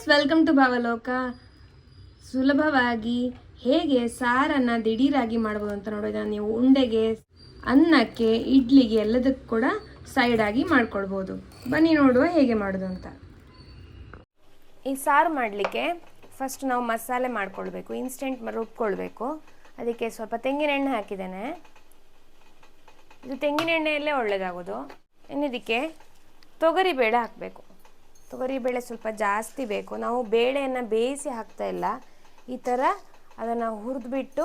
Friends welcome to Bhavaloka. ಸುಲಭವಾಗಿ ಹೇಗೆ ಸಾರನ್ನು ದಿಢೀರಾಗಿ ಮಾಡ್ಬೋದು ಅಂತ ನೋಡಿದ ನೀವು ಉಂಡೆಗೆ, ಅನ್ನಕ್ಕೆ, ಇಡ್ಲಿಗೆ ಎಲ್ಲದಕ್ಕೂ ಕೂಡ ಸೈಡಾಗಿ ಮಾಡ್ಕೊಳ್ಬೋದು. ಬನ್ನಿ ನೋಡುವ ಹೇಗೆ ಮಾಡೋದು ಅಂತ. ಈ ಸಾರು ಮಾಡಲಿಕ್ಕೆ ಫಸ್ಟ್ ನಾವು ಮಸಾಲೆ ಮಾಡ್ಕೊಳ್ಬೇಕು ಇನ್ಸ್ಟೆಂಟ್ ರುಬ್ಕೊಳ್ಬೇಕು. ಅದಕ್ಕೆ ಸ್ವಲ್ಪ ತೆಂಗಿನೆಣ್ಣೆ ಹಾಕಿದ್ದೇನೆ. ಇದು ತೆಂಗಿನೆಣ್ಣೆಯಲ್ಲೇ ಒಳ್ಳೆಯದಾಗೋದು ಇನ್ನು ಇದಕ್ಕೆ ತೊಗರಿ ಬೇಳೆ ಹಾಕಬೇಕು. ತೊಗರಿ ಬೇಳೆ ಸ್ವಲ್ಪ ಜಾಸ್ತಿ ಬೇಕು. ನಾವು ಬೇಳೆಯನ್ನು ಬೇಯಿಸಿ ಹಾಕ್ತಾ ಇಲ್ಲ. ಈ ಥರ ಅದನ್ನು ಹುರಿದ್ಬಿಟ್ಟು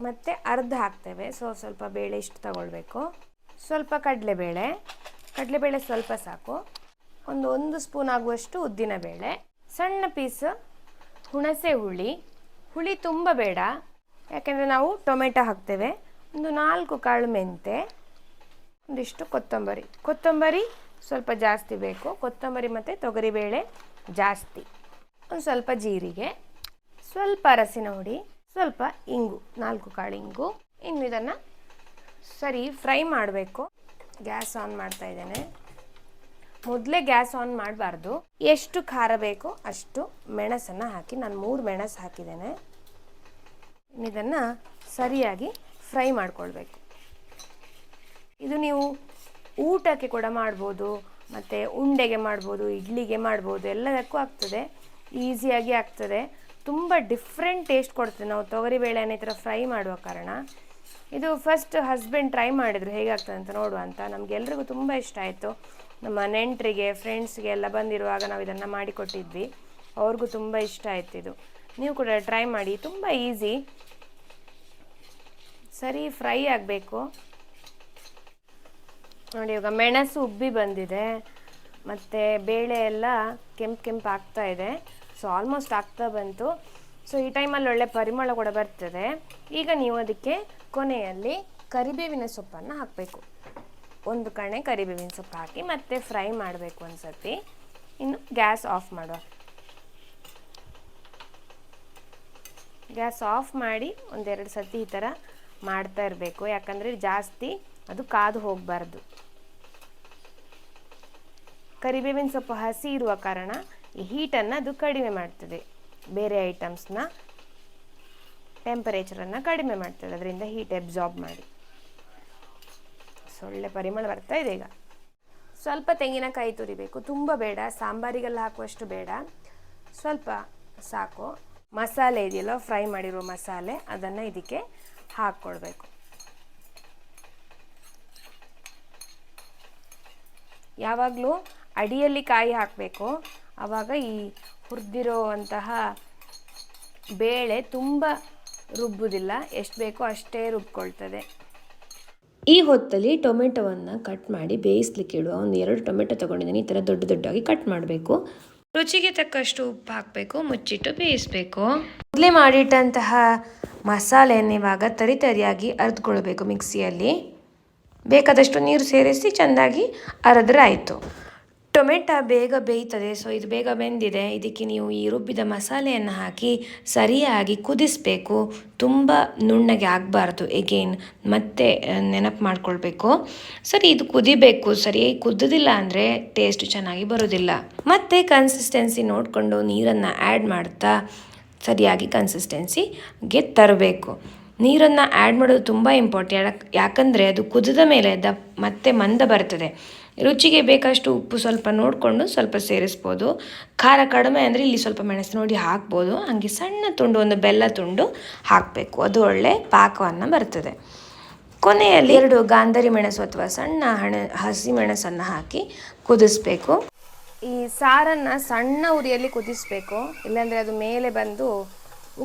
ಮತ್ತು ಅರ್ಧ ಹಾಕ್ತೇವೆ. ಸೊ ಸ್ವಲ್ಪ ಬೇಳೆ ಇಷ್ಟು ತಗೊಳ್ಬೇಕು. ಸ್ವಲ್ಪ ಕಡಲೆಬೇಳೆ. ಕಡಲೆಬೇಳೆ ಸ್ವಲ್ಪ ಸಾಕು. ಒಂದು ಒಂದು ಸ್ಪೂನ್ ಆಗುವಷ್ಟು ಉದ್ದಿನ ಬೇಳೆ. ಸಣ್ಣ ಪೀಸ್ ಹುಣಸೆ ಹುಳಿ. ಹುಳಿ ತುಂಬ ಬೇಡ. ಯಾಕೆಂದರೆ ನಾವು ಟೊಮೆಟೊ ಹಾಕ್ತೇವೆ. ಒಂದು ನಾಲ್ಕು ಕಾಳು ಮೆಂತೆ ಒಂದಿಷ್ಟು ಕೊತ್ತಂಬರಿ. ಕೊತ್ತಂಬರಿ ಸ್ವಲ್ಪ ಜಾಸ್ತಿ ಬೇಕು. ಕೊತ್ತಂಬರಿ ಮತ್ತು ತೊಗರಿಬೇಳೆ ಜಾಸ್ತಿ. ಒಂದು ಸ್ವಲ್ಪ ಜೀರಿಗೆ, ಸ್ವಲ್ಪ ಅರಸಿನ ಹುಡಿ, ಸ್ವಲ್ಪ ಇಂಗು, ನಾಲ್ಕು ಕಾಳು ಇಂಗು. ಇನ್ನು ಇದನ್ನು ಸರಿ ಫ್ರೈ ಮಾಡಬೇಕು. ಗ್ಯಾಸ್ ಆನ್ ಮಾಡ್ತಾ ಇದ್ದೇನೆ. ಮೊದಲೇ ಗ್ಯಾಸ್ ಆನ್ ಮಾಡಬಾರ್ದು. ಎಷ್ಟು ಖಾರ ಬೇಕೋ ಅಷ್ಟು ಮೆಣಸನ್ನು ಹಾಕಿ, ನಾನು ಮೂರು ಮೆಣಸು ಹಾಕಿದ್ದೇನೆ. ಇದನ್ನು ಸರಿಯಾಗಿ ಫ್ರೈ ಮಾಡ್ಕೊಳ್ಬೇಕು. ಇದು ನೀವು ಊಟಕ್ಕೆ ಕೂಡ ಮಾಡ್ಬೋದು, ಮತ್ತು ಉಂಡೆಗೆ ಮಾಡ್ಬೋದು, ಇಡ್ಲಿಗೆ ಮಾಡ್ಬೋದು, ಎಲ್ಲದಕ್ಕೂ ಆಗ್ತದೆ. ಈಸಿಯಾಗಿ ಆಗ್ತದೆ. ತುಂಬ ಡಿಫ್ರೆಂಟ್ ಟೇಸ್ಟ್ ಕೊಡ್ತದೆ. ನಾವು ತೊಗರಿಬೇಳೆನ ಈ ಥರ ಫ್ರೈ ಮಾಡುವ ಕಾರಣ. ಇದು ಫಸ್ಟ್ ಹಸ್ಬೆಂಡ್ ಟ್ರೈ ಮಾಡಿದರು. ಹೇಗಾಗ್ತದೆ ಅಂತ ನೋಡುವ ಅಂತ. ನಮಗೆಲ್ರಿಗೂ ತುಂಬ ಇಷ್ಟ ಆಯಿತು. ನಮ್ಮ ನೆಂಟರಿಗೆ ಫ್ರೆಂಡ್ಸ್ಗೆ ಎಲ್ಲ ಬಂದಿರುವಾಗ ನಾವು ಇದನ್ನು ಮಾಡಿಕೊಟ್ಟಿದ್ವಿ. ಅವ್ರಿಗೂ ತುಂಬ ಇಷ್ಟ ಆಯ್ತು ಇದು. ನೀವು ಕೂಡ ಟ್ರೈ ಮಾಡಿ. ತುಂಬ ಈಸಿ ಸರಿ ಫ್ರೈ ಆಗಬೇಕು. ನೋಡಿ ಇವಾಗ ಮೆಣಸು ಉಬ್ಬಿ ಬಂದಿದೆ. ಮತ್ತು ಬೇಳೆ ಎಲ್ಲ ಕೆಂಪು ಕೆಂಪು ಆಗ್ತಾ ಇದೆ. ಸೊ ಆಲ್ಮೋಸ್ಟ್ ಆಗ್ತಾ ಬಂತು. ಸೊ ಈ ಟೈಮಲ್ಲಿ ಒಳ್ಳೆ ಪರಿಮಳ ಕೂಡ ಬರ್ತದೆ. ಈಗ ನೀವು ಅದಕ್ಕೆ ಕೊನೆಯಲ್ಲಿ ಕರಿಬೇವಿನ ಸೊಪ್ಪನ್ನು ಹಾಕಬೇಕು. ಒಂದು ಕಣೆ ಕರಿಬೇವಿನ ಸೊಪ್ಪು ಹಾಕಿ ಮತ್ತೆ ಫ್ರೈ ಮಾಡಬೇಕು ಒಂದು ಸತಿ ಇನ್ನು ಗ್ಯಾಸ್ ಆಫ್ ಮಾಡುವ. ಗ್ಯಾಸ್ ಆಫ್ ಮಾಡಿ ಒಂದೆರಡು ಸತಿ ಈ ಥರ ಮಾಡ್ತಾ ಇರಬೇಕು. ಯಾಕಂದರೆ ಜಾಸ್ತಿ ಅದು ಕಾದು ಹೋಗಬಾರ್ದು. ಕರಿಬೇವಿನ ಸೊಪ್ಪು ಹಸಿ ಇರುವ ಕಾರಣ ಈ ಹೀಟನ್ನು ಅದು ಕಡಿಮೆ ಮಾಡ್ತದೆ. ಬೇರೆ ಐಟಮ್ಸ್ನ ಟೆಂಪರೇಚರನ್ನು ಕಡಿಮೆ ಮಾಡ್ತದೆ. ಅದರಿಂದ ಹೀಟ್ ಅಬ್ಸಾರ್ಬ್ ಮಾಡಿ. ಸೊಳ್ಳೆ ಪರಿಮಳ ಬರ್ತಾ ಇದೆ ಈಗ. ಸ್ವಲ್ಪ ತೆಂಗಿನಕಾಯಿ ತುರಿಬೇಕು. ತುಂಬ ಬೇಡ. ಸಾಂಬಾರಿಗೆಲ್ಲ ಹಾಕುವಷ್ಟು ಬೇಡ. ಸ್ವಲ್ಪ ಸಾಕು. ಮಸಾಲೆ ಇದೆಯಲ್ಲ, ಫ್ರೈ ಮಾಡಿರೋ ಮಸಾಲೆ, ಅದನ್ನು ಇದಕ್ಕೆ ಹಾಕ್ಕೊಳ್ಬೇಕು ಯಾವಾಗಲೂ ಅಡಿಯಲ್ಲಿ ಕಾಯಿ ಹಾಕಬೇಕು. ಆವಾಗ ಈ ಹುರಿದಿರೋವಂತಹ ಬೇಳೆ ತುಂಬ ರುಬ್ಬುವುದಿಲ್ಲ ಎಷ್ಟು ಬೇಕೋ ಅಷ್ಟೇ ರುಬ್ಕೊಳ್ತದೆ. ಈ ಹೊತ್ತಲ್ಲಿ ಟೊಮೆಟೊವನ್ನು ಕಟ್ ಮಾಡಿ ಬೇಯಿಸ್ಲಿಕ್ಕೆ ಇಡುವ ಒಂದು ಎರಡು ಟೊಮೆಟೊ ತೊಗೊಂಡಿದ್ದೀನಿ. ಈ ಥರ ದೊಡ್ಡ ದೊಡ್ಡಾಗಿ ಕಟ್ ಮಾಡಬೇಕು. ರುಚಿಗೆ ತಕ್ಕಷ್ಟು ಉಪ್ಪು ಹಾಕಬೇಕು ಮುಚ್ಚಿಟ್ಟು ಬೇಯಿಸಬೇಕು. ಮೊದಲೇ ಮಾಡಿಟ್ಟಂತಹ ಮಸಾಲೆಯನ್ನು ಇವಾಗ ತರಿ ತರಿಯಾಗಿ ಅರ್ದ್ಕೊಳ್ಬೇಕು ಮಿಕ್ಸಿಯಲ್ಲಿ. ಬೇಕಾದಷ್ಟು ನೀರು ಸೇರಿಸಿ ಚೆಂದಾಗಿ ಅರೆದ್ರೆ ಆಯಿತು. ಟೊಮೆಟೊ ಬೇಗ ಬೇಯ್ತದೆ. ಸೊ ಇದು ಬೇಗ ಬೆಂದಿದೆ. ಇದಕ್ಕೆ ನೀವು ಈ ರುಬ್ಬಿದ ಮಸಾಲೆಯನ್ನು ಹಾಕಿ ಸರಿಯಾಗಿ ಕುದಿಸಬೇಕು. ತುಂಬ ನುಣ್ಣಗೆ ಆಗಬಾರ್ದು. ಎಗೇನ್ ಮತ್ತೆ ನೆನಪು ಮಾಡ್ಕೊಳ್ಬೇಕು. ಸರಿ, ಇದು ಕುದಿಬೇಕು. ಸರಿಯಾಗಿ ಕುದ್ದಿಲ್ಲ ಅಂದರೆ ಟೇಸ್ಟ್ ಚೆನ್ನಾಗಿ ಬರೋದಿಲ್ಲ. ಮತ್ತೆ ಕನ್ಸಿಸ್ಟೆನ್ಸಿ ನೋಡಿಕೊಂಡು ನೀರನ್ನು ಆ್ಯಡ್ ಮಾಡ್ತಾ ಸರಿಯಾಗಿ ಕನ್ಸಿಸ್ಟೆನ್ಸಿಗೆ ತರಬೇಕು. ನೀರನ್ನು ಆ್ಯಡ್ ಮಾಡೋದು ತುಂಬ ಇಂಪಾರ್ಟೆಂಟ್ ಯಾಕಂದರೆ ಅದು ಕುದಿದ ಮೇಲೆ ದ, ಮತ್ತೆ ಮಂದ ಬರ್ತದೆ. ರುಚಿಗೆ ಬೇಕಷ್ಟು ಉಪ್ಪು ಸ್ವಲ್ಪ ನೋಡಿಕೊಂಡು ಸ್ವಲ್ಪ ಸೇರಿಸ್ಬೋದು. ಖಾರ ಕಡಿಮೆ ಅಂದರೆ ಇಲ್ಲಿ ಸ್ವಲ್ಪ ಮೆಣಸು ನೋಡಿ ಹಾಕ್ಬೋದು. ಹಾಗೆ ಸಣ್ಣ ತುಂಡು, ಒಂದು ಬೆಲ್ಲ ತುಂಡು ಹಾಕಬೇಕು. ಅದು ಒಳ್ಳೆ ಪಾಕವನ್ನು ಬರ್ತದೆ. ಕೊನೆಯಲ್ಲಿ ಎರಡು ಗಾಂಧರಿ ಮೆಣಸು ಅಥವಾ ಸಣ್ಣ ಹಣ, ಹಸಿ ಮೆಣಸನ್ನು ಹಾಕಿ ಕುದಿಸ್ಬೇಕು. ಈ ಸಾರನ್ನು ಸಣ್ಣ ಉರಿಯಲ್ಲಿ ಕುದಿಸ್ಬೇಕು. ಇಲ್ಲಾಂದರೆ ಅದು ಮೇಲೆ ಬಂದು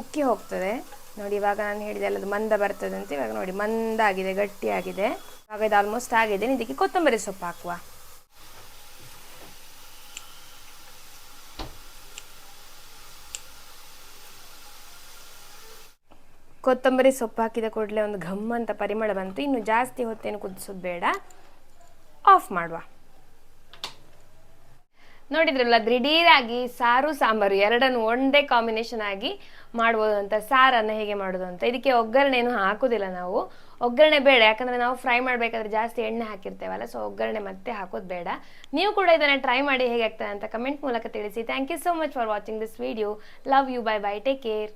ಉಕ್ಕಿ ಹೋಗ್ತದೆ. ನೋಡಿ ಇವಾಗ ನಾನು ಹೇಳಿದೆ ಅಲ್ಲ, ಅದು ಮಂದ ಬರ್ತದೆ ಅಂತ ಇವಾಗ ನೋಡಿ ಮಂದ ಆಗಿದೆ ಗಟ್ಟಿಯಾಗಿದೆ. ಇವಾಗ ಇದು ಆಲ್ಮೋಸ್ಟ್ ಆಗಿದೆ. ಇದಕ್ಕೆ ಕೊತ್ತಂಬರಿ ಸೊಪ್ಪು ಹಾಕುವ. ಕೊತ್ತಂಬರಿ ಸೊಪ್ಪು ಹಾಕಿದ ಕೂಡಲೇ ಒಂದು ಘಮ್ ಅಂತ ಪರಿಮಳ ಬಂತು. ಇನ್ನು ಜಾಸ್ತಿ ಹೊತ್ತೇನು ಕುದಿಸೋದು ಬೇಡ. ಆಫ್ ಮಾಡುವ. ನೋಡಿದ್ರಲ್ಲ, ದಿಢೀರಾಗಿ ಸಾರು, ಸಾಂಬಾರು ಎರಡನ್ನು ಒಂದೇ ಕಾಂಬಿನೇಷನ್ ಆಗಿ ಮಾಡ್ಬೋದು ಅಂತ ಸಾರನ್ನು ಹೇಗೆ ಮಾಡೋದು ಅಂತ ಇದಕ್ಕೆ ಒಗ್ಗರಣೆಯನ್ನು ಹಾಕೋದಿಲ್ಲ ನಾವು. ಒಗ್ಗರಣೆ ಬೇಡ, ಯಾಕಂದ್ರೆ ನಾವು ಫ್ರೈ ಮಾಡಬೇಕಾದ್ರೆ ಜಾಸ್ತಿ ಎಣ್ಣೆ ಹಾಕಿರ್ತೇವಲ್ಲ ಸೊ ಒಗ್ಗರಣೆ ಮತ್ತೆ ಹಾಕೋದು ಬೇಡ. ನೀವು ಕೂಡ ಇದನ್ನ ಟ್ರೈ ಮಾಡಿ ಹೇಗೆ ಆಗ್ತದೆ ಅಂತ ಕಮೆಂಟ್ ಮೂಲಕ ತಿಳಿಸಿ. Thank you so much for watching this video love you bye bye take care